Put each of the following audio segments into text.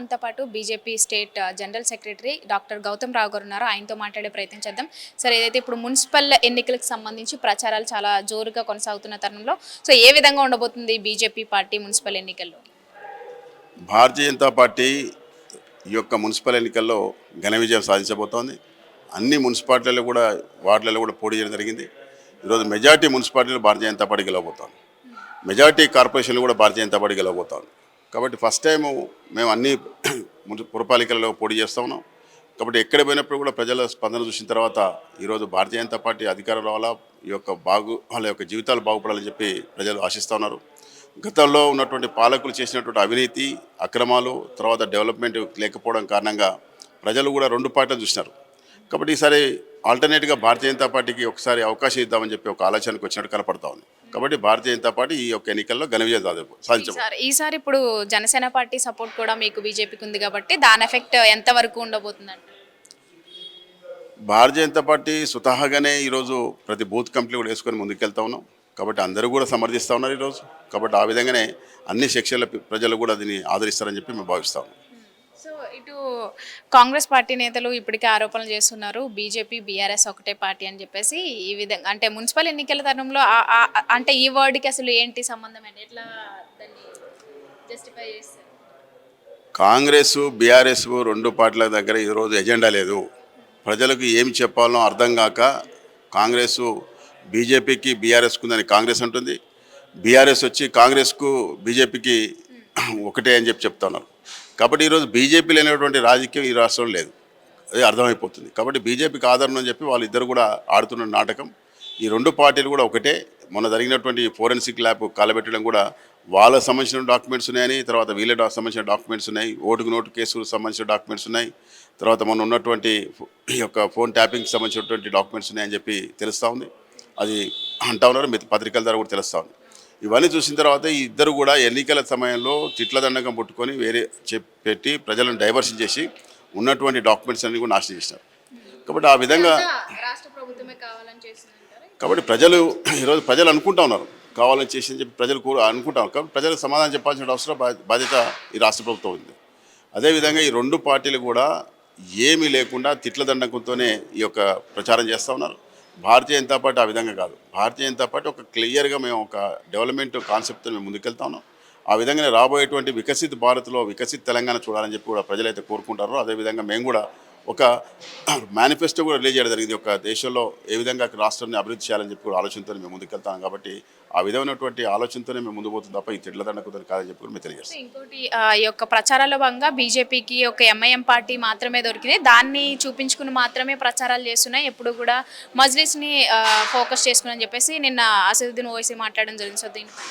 మనతో పాటు BJP state general secretary doctor Gautham Rao garu ఉన్నారు. ఆయనతో మాట్లాడే ప్రయత్నం చేద్దాం. సరే ఏదైతే ఇప్పుడు మున్సిపల్ ఎన్నికలకు సంబంధించి ప్రచారాలు చాలా జోరుగా కొనసాగుతున్న తరుణంలో సో ఏ విధంగా ఉండబోతుంది బీజేపీ పార్టీ మున్సిపల్ ఎన్నికల్లో? భారతీయ జనతా పార్టీ ఈ యొక్క మున్సిపల్ ఎన్నికల్లో ఘన విజయం సాధించబోతోంది. అన్ని మున్సిపాలిటీలలో కూడా వార్డులలో కూడా పోటీ చేయడం జరిగింది. ఈరోజు మెజార్టీ మున్సిపాలిటీలు భారతీయ జనతా పార్టీ గెలవబోతోంది. మెజార్టీ కార్పొరేషన్లు కూడా భారతీయ జనతా పార్టీ గెలవబోతోంది. కాబట్టి ఫస్ట్ టైం మేము అన్ని పురపాలికలలో పోటీ చేస్తా ఉన్నాం. కాబట్టి ఎక్కడ పోయినప్పుడు కూడా ప్రజల స్పందన చూసిన తర్వాత ఈరోజు భారతీయ జనతా పార్టీ అధికారం రావాలా ఈ యొక్క బాగు వాళ్ళ యొక్క జీవితాలు బాగుపడాలని చెప్పి ప్రజలు ఆశిస్తూ ఉన్నారు. గతంలో ఉన్నటువంటి పాలకులు చేసినటువంటి అవినీతి అక్రమాలు తర్వాత డెవలప్మెంట్ లేకపోవడం కారణంగా ప్రజలు కూడా రెండు పార్టీలు చూసినారు. కాబట్టి ఈసారి ఆల్టర్నేట్గా భారతీయ జనతా పార్టీకి ఒకసారి అవకాశం ఇద్దామని చెప్పి ఒక ఆలోచనకు వచ్చినట్టు కనపడతా ఉంది. కాబట్టి భారతీయ జనతా పార్టీ ఈ యొక్క ఎన్నికల్లో ఘన విజయం సాధి- సాధించబోతుంది. ఈసారి ఇప్పుడు జనసేన పార్టీ సపోర్ట్ కూడా మీకు బీజేపీకి ఉంది కాబట్టి దాని ఎఫెక్ట్ ఎంత వరకు ఉండబోతుందంట? భారతీయ జనతా పార్టీ స్వతహాగానే ఈరోజు ప్రతి బూత్ కంపెనీ కూడా వేసుకొని ముందుకెళ్తా ఉన్నాం. కాబట్టి అందరూ కూడా సమర్థిస్తూ ఉన్నారు ఈరోజు. కాబట్టి ఆ విధంగానే అన్ని సెక్షన్ల ప్రజలు కూడా దీన్ని ఆదరిస్తారని చెప్పి మేము భావిస్తాము ఇటు కాంగ్రెస్ పార్టీ నేతలు ఇప్పటికే ఆరోపణలు చేస్తున్నారు. బీజేపీ బీఆర్ఎస్ ఒకటే పార్టీ అని చెప్పేసి ఈ విధంగా అంటే మున్సిపల్ ఎన్నికల తరుణంలో అంటే ఈ వర్డ్కి అసలు ఏంటి సంబంధం అండి? ఎట్లా దాన్ని జస్టిఫై చేస్తారు? కాంగ్రెస్ బీఆర్ఎస్ రెండు పార్టీల దగ్గర ఈరోజు ఎజెండా లేదు. ప్రజలకు ఏమి చెప్పాలో అర్థం కాక కాంగ్రెస్ బీజేపీకి బీఆర్ఎస్కు ఉందని కాంగ్రెస్ అంటుంది. బీఆర్ఎస్ వచ్చి కాంగ్రెస్కు బీజేపీకి ఒకటే అని చెప్పి చెప్తున్నారు. కాబట్టి ఈరోజు బీజేపీ లేనటువంటి రాజకీయం ఈ రాష్ట్రంలో లేదు. అది అర్థమైపోతుంది. కాబట్టి బీజేపీకి ఆదరణ అని చెప్పి వాళ్ళిద్దరు కూడా ఆడుతున్న నాటకం. ఈ రెండు పార్టీలు కూడా ఒకటే. మొన్న జరిగినటువంటి ఫోరెన్సిక్ ల్యాబ్ కాలబెట్టడం కూడా వాళ్ళకు సంబంధించిన డాక్యుమెంట్స్ ఉన్నాయని తర్వాత వీళ్ళ సంబంధించిన డాక్యుమెంట్స్ ఉన్నాయి. ఓటుకు నోటు కేసుకు సంబంధించిన డాక్యుమెంట్స్ ఉన్నాయి. తర్వాత మొన్న ఉన్నటువంటి ఈ యొక్క ఫోన్ ట్యాపింగ్కి సంబంధించినటువంటి డాక్యుమెంట్స్ ఉన్నాయని చెప్పి తెలుస్తూ ఉంది. అది అంటా ఉన్నారు. మిగతా పత్రికల ద్వారా కూడా తెలుస్తూ ఉంది. ఇవన్నీ చూసిన తర్వాత ఈ ఇద్దరు కూడా ఎన్నికల సమయంలో తిట్ల దండకం పుట్టుకొని వేరే చెప్ పెట్టి ప్రజలను డైవర్షన్ చేసి ఉన్నటువంటి డాక్యుమెంట్స్ అన్ని కూడా నాశనం చేసినారు. కాబట్టి ఆ విధంగా కాబట్టి ప్రజలు ఈరోజు ప్రజలు అనుకుంటా ఉన్నారు. కావాలని చేసి చెప్పి ప్రజలు కూడా అనుకుంటారు కాబట్టి ప్రజలకు సమాధానం చెప్పాల్సిన అవసరం బా- బాధ్యత ఈ రాష్ట్ర ప్రభుత్వం ఉంది. అదేవిధంగా ఈ రెండు పార్టీలు కూడా ఏమీ లేకుండా తిట్ల దండకంతోనే ఈ యొక్క ప్రచారం చేస్తూ ఉన్నారు. భారతీయ జనతా పార్టీ ఆ విధంగా కాదు. భారతీయ జనతా పార్టీ ఒక క్లియర్గా మేము ఒక డెవలప్మెంట్ కాన్సెప్ట్తో మేము ముందుకెళ్తా ఉన్నాం. ఆ విధంగానే రాబోయేటువంటి వికసిత్ భారత్లో వికసిత్ తెలంగాణ చూడాలని చెప్పి కూడా ప్రజలైతే కోరుకుంటారో అదేవిధంగా మేము కూడా ఒక మేనిఫెస్టో కూడా రిలీజ్ చేయడం జరిగింది. ఒక దేశంలో ఏ విధంగా రాష్ట్రాన్ని అభివృద్ధి చేయాలని చెప్పి కూడా ఆలోచనతో మేము ముందుకెళ్తాం కాబట్టి ఆ విధమైనటువంటి ఆలోచనతోనే మేము ముందు పోతుంది తప్ప ఈ తిట్ల దండకు కాదని చెప్పి కూడా మేము తెలియజేస్తాం. ఇంకోటి ఆ, ఈ యొక్క ప్రచారాల్లో భాగంగా బీజేపీకి ఒక ఎంఐఎం పార్టీ మాత్రమే దొరికింది. దాన్ని చూపించుకుని మాత్రమే ప్రచారాలు చేస్తున్నాయి. ఎప్పుడు కూడా మజ్లిస్ని ఫోకస్ చేసుకుని చెప్పేసి నిన్న అసదుద్దీన్ ఓవైసీ మాట్లాడడం జరిగింది. సో దీనిపై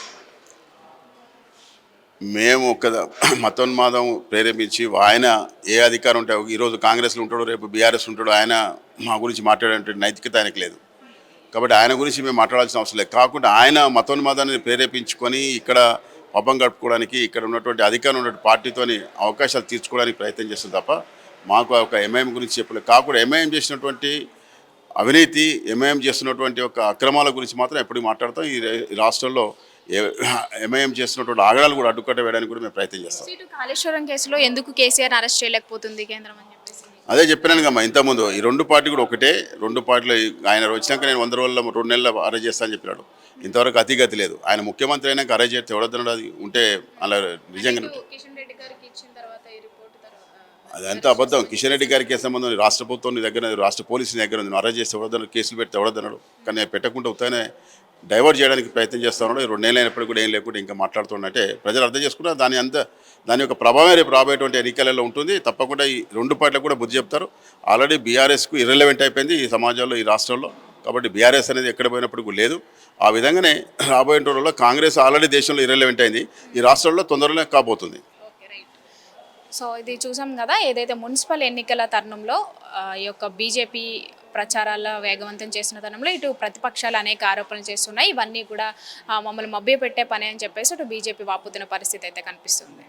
మేము ఒక మతోన్మాదం ప్రేరేపించి ఆయన ఏ అధికారం ఉంటే ఈరోజు కాంగ్రెస్లో ఉంటాడు రేపు బీఆర్ఎస్ ఉంటాడు ఆయన మా గురించి మాట్లాడే నైతికత ఆయనకు లేదు. కాబట్టి ఆయన గురించి మేము మాట్లాడాల్సిన అవసరం లేదు. కాకుండా ఆయన మతోన్మాదాన్ని ప్రేరేపించుకొని ఇక్కడ పబ్బం గడుపుకోవడానికి ఇక్కడ ఉన్నటువంటి అధికారం ఉన్నటువంటి పార్టీతోని అవకాశాలు తీర్చుకోవడానికి ప్రయత్నం చేస్తుంది తప్ప మాకు ఒక ఎంఐఎం గురించి చెప్పలేదు. కాకుండా ఎంఐఎం చేసినటువంటి అవినీతి ఎంఐఎం చేస్తున్నటువంటి ఒక అక్రమాల గురించి మాత్రం ఎప్పుడు మాట్లాడతాం. ఈ ఈ రాష్ట్రంలో ఎంఐఎం చేస్తున్నటువంటి ఆగడాలు కూడా అడ్డుకట్ట వేయడానికి కూడా మేము ప్రయత్నం చేస్తాం. కాళేశ్వరం కేసులో ఎందుకు కేసీఆర్ అరెస్ట్ చేయలేకపోతుంది కేంద్రం అని చెప్పేసి? అదే చెప్పినాను కమ్మా ఇంతకుముందు ఈ రెండు పార్టీ కూడా ఒకటే రెండు పార్టీలు ఆయన వచ్చినాక నేను వంద రోజుల రెండు నెలల అరెస్ట్ చేస్తానని చెప్పినాడు. ఇంతవరకు అతిగతి లేదు. ఆయన ముఖ్యమంత్రి అయినాక అరెస్ట్ చేస్తే ఎవడొద్దన్నాడు అది ఉంటే అలా నిజంగా అదంతా అబద్ధం. కిషన్ రెడ్డి గారికి సంబంధం. రాష్ట్ర ప్రభుత్వం దగ్గర రాష్ట్ర పోలీసు దగ్గర ఉంది. అరెస్ట్ చేస్తే ఎవడొద్దన్నాడు కేసులు పెడితే ఎవడొద్దన్నాడు కానీ పెట్టకుండా ఉత్తగానే డైవర్ట్ చేయడానికి ప్రయత్నం చేస్తా ఉన్నాడు ఈ రెండు నెలలు అయినప్పటికీ కూడా ఏం లేకుండా ఇంకా మాట్లాడుతున్నట్టే ప్రజలు అర్థం చేసుకున్నా దాని అంత దాని యొక్క ప్రభావం రేపు రాబోయేటువంటి ఎన్నికలలో ఉంటుంది. తప్పకుండా ఈ రెండు పార్టీలకు కూడా బుద్ధి చెప్తారు. ఆల్రెడీ బీఆర్ఎస్కు ఇర్రెలవెంట్ అయిపోయింది ఈ సమాజంలో ఈ రాష్ట్రంలో. కాబట్టి బీఆర్ఎస్ అనేది ఎక్కడ పోయినప్పటికీ లేదు. ఆ విధంగానే రాబోయే రోజుల్లో కాంగ్రెస్ ఆల్రెడీ దేశంలో ఇర్రెలవెంట్ అయింది. ఈ రాష్ట్రంలో తొందరలోనే కాబోతుంది. సో ఇది చూసాం కదా ఏదైతే మున్సిపల్ ఎన్నికల తరుణంలో ఈ యొక్క బీజేపీ ప్రచారాల వేగవంతం చేస్తున్న తరుణంలో ఇటు ప్రతిపక్షాలు అనేక ఆరోపణలు చేస్తున్నాయి. ఇవన్నీ కూడా మమ్మల్ని మభ్యపెట్టే పని అని చెప్పేసి అటు బీజేపీ వాపుతున్న పరిస్థితి అయితే కనిపిస్తుంది.